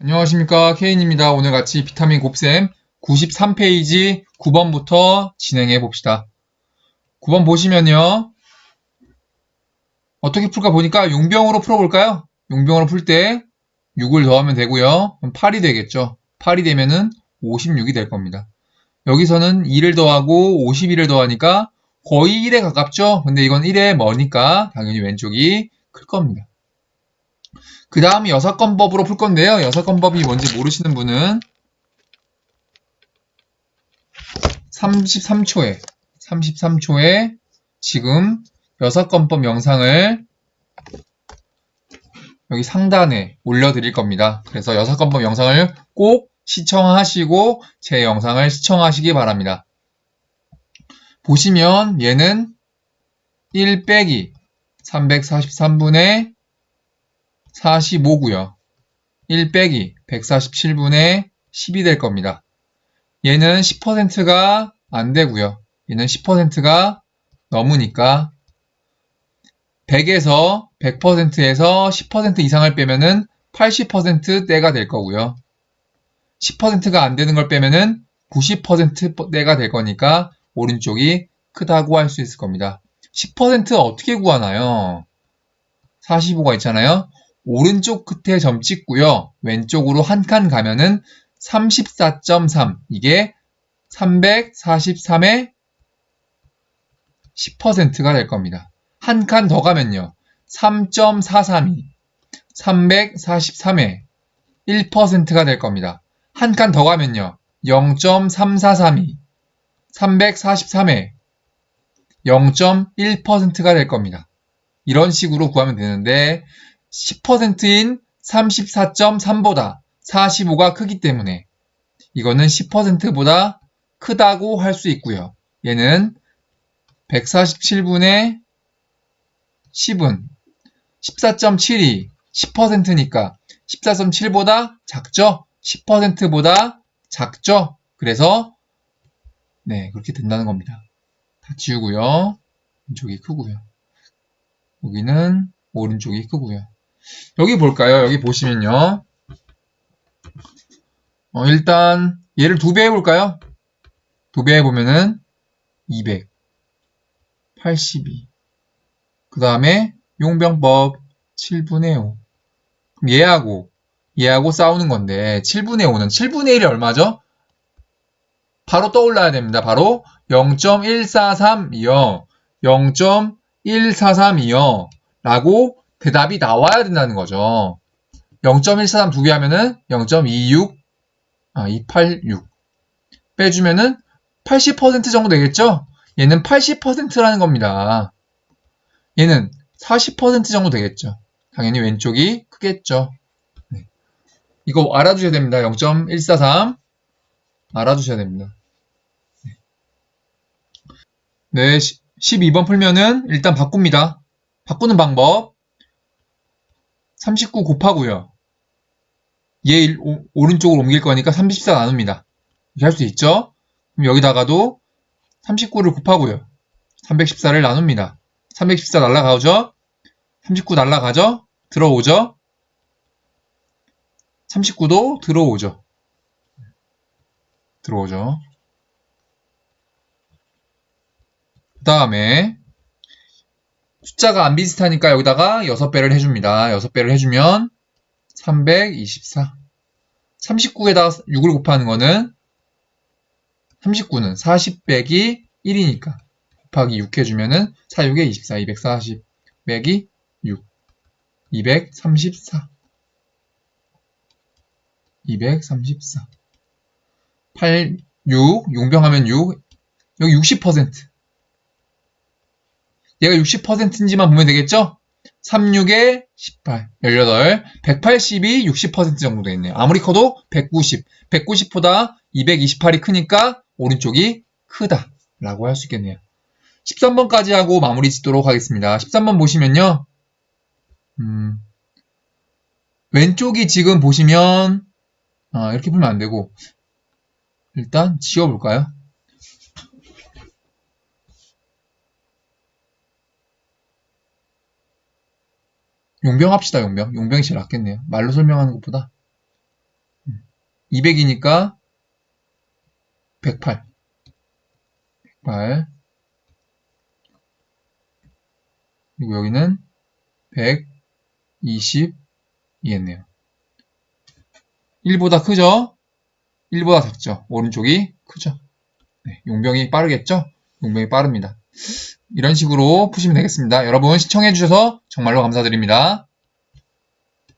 안녕하십니까 케인입니다. 오늘 같이 비타민 곱셈 93페이지 9번부터 진행해 봅시다. 9번 보시면요. 어떻게 풀까 보니까 용병으로 풀어볼까요? 용병으로 풀 때 6을 더하면 되고요. 그럼 8이 되겠죠. 8이 되면은 56이 될 겁니다. 여기서는 2를 더하고 51을 더하니까 거의 1에 가깝죠? 근데 이건 1에 머니까 당연히 왼쪽이 클 겁니다. 그 다음이 여사건법으로 풀 건데요. 여사건법이 뭔지 모르시는 분은 33초에 33초에 지금 여사건법 영상을 여기 상단에 올려드릴 겁니다. 그래서 여사건법 영상을 꼭 시청하시고 제 영상을 시청하시기 바랍니다. 보시면 얘는 1 빼기 343분의 45고요. 1 빼기 147분의 10이 될 겁니다. 얘는 10%가 안 되고요. 얘는 10%가 넘으니까 100에서 100%에서 10% 이상을 빼면은 80%대가 될 거고요. 10%가 안 되는 걸 빼면은 90%대가 될 거니까 오른쪽이 크다고 할 수 있을 겁니다. 10% 어떻게 구하나요? 45가 있잖아요. 오른쪽 끝에 점 찍고요. 왼쪽으로 한 칸 가면은 34.3 이게 343의 10%가 될 겁니다. 한 칸 더 가면요. 3.432 343의 1%가 될 겁니다. 한 칸 더 가면요. 0.3432 343의 0.1%가 될 겁니다. 이런 식으로 구하면 되는데 10%인 34.3보다 45가 크기 때문에 이거는 10%보다 크다고 할 수 있고요. 얘는 147분의 10은 14.7이 10%니까 14.7보다 작죠? 10%보다 작죠? 그래서 네 그렇게 된다는 겁니다. 다 지우고요. 왼쪽이 크고요. 여기는 오른쪽이 크고요. 여기 볼까요? 여기 보시면요. 어, 일단 얘를 두 배 해볼까요? 두 배 해보면은 200, 82. 그 다음에 용병법 7분의 5. 그럼 얘하고 얘하고 싸우는 건데 7분의 5는 7분의 1이 얼마죠? 바로 떠올라야 됩니다. 바로 0.143이요. 0.143이요. 라고 대답이 나와야 된다는 거죠. 0.143 두 개 하면은 0.26, 아, 286. 빼주면은 80% 정도 되겠죠? 얘는 80%라는 겁니다. 얘는 40% 정도 되겠죠. 당연히 왼쪽이 크겠죠. 네. 이거 알아두셔야 됩니다. 0.143 알아두셔야 됩니다. 네, 12번 풀면은 일단 바꿉니다. 바꾸는 방법 39 곱하고요. 얘 오, 오른쪽으로 옮길 거니까 34 나눕니다. 이렇게 할 수 있죠? 그럼 여기다가도 39를 곱하고요. 314를 나눕니다. 314 날라가죠? 39 날라가죠? 들어오죠? 39도 들어오죠. 들어오죠. 그 다음에 숫자가 안 비슷하니까 여기다가 6배를 해줍니다. 6배를 해주면 324. 39에다가 6을 곱하는 거는 39는 40 빼기 1이니까 곱하기 6 해주면은 4, 6에 24, 240 빼기 6, 234. 234. 8, 6, 용병하면 6, 여기 60%. 얘가 60%인지만 보면 되겠죠? 36에 18, 18, 180이 60% 정도 되겠네요. 아무리 커도 190, 190보다 228이 크니까 오른쪽이 크다 라고 할 수 있겠네요. 13번까지 하고 마무리 짓도록 하겠습니다. 13번 보시면요. 음, 왼쪽이 지금 보시면 아, 이렇게 보면 안 되고 일단 지워볼까요? 용병 합시다, 용병. 용병이 제일 낫겠네요. 말로 설명하는 것보다. 200이니까 108. 108. 그리고 여기는 120이겠네요. 1보다 크죠? 1보다 작죠? 오른쪽이 크죠? 네, 용병이 빠르겠죠? 용병이 빠릅니다. 이런 식으로 푸시면 되겠습니다. 여러분 시청해주셔서 정말로 감사드립니다.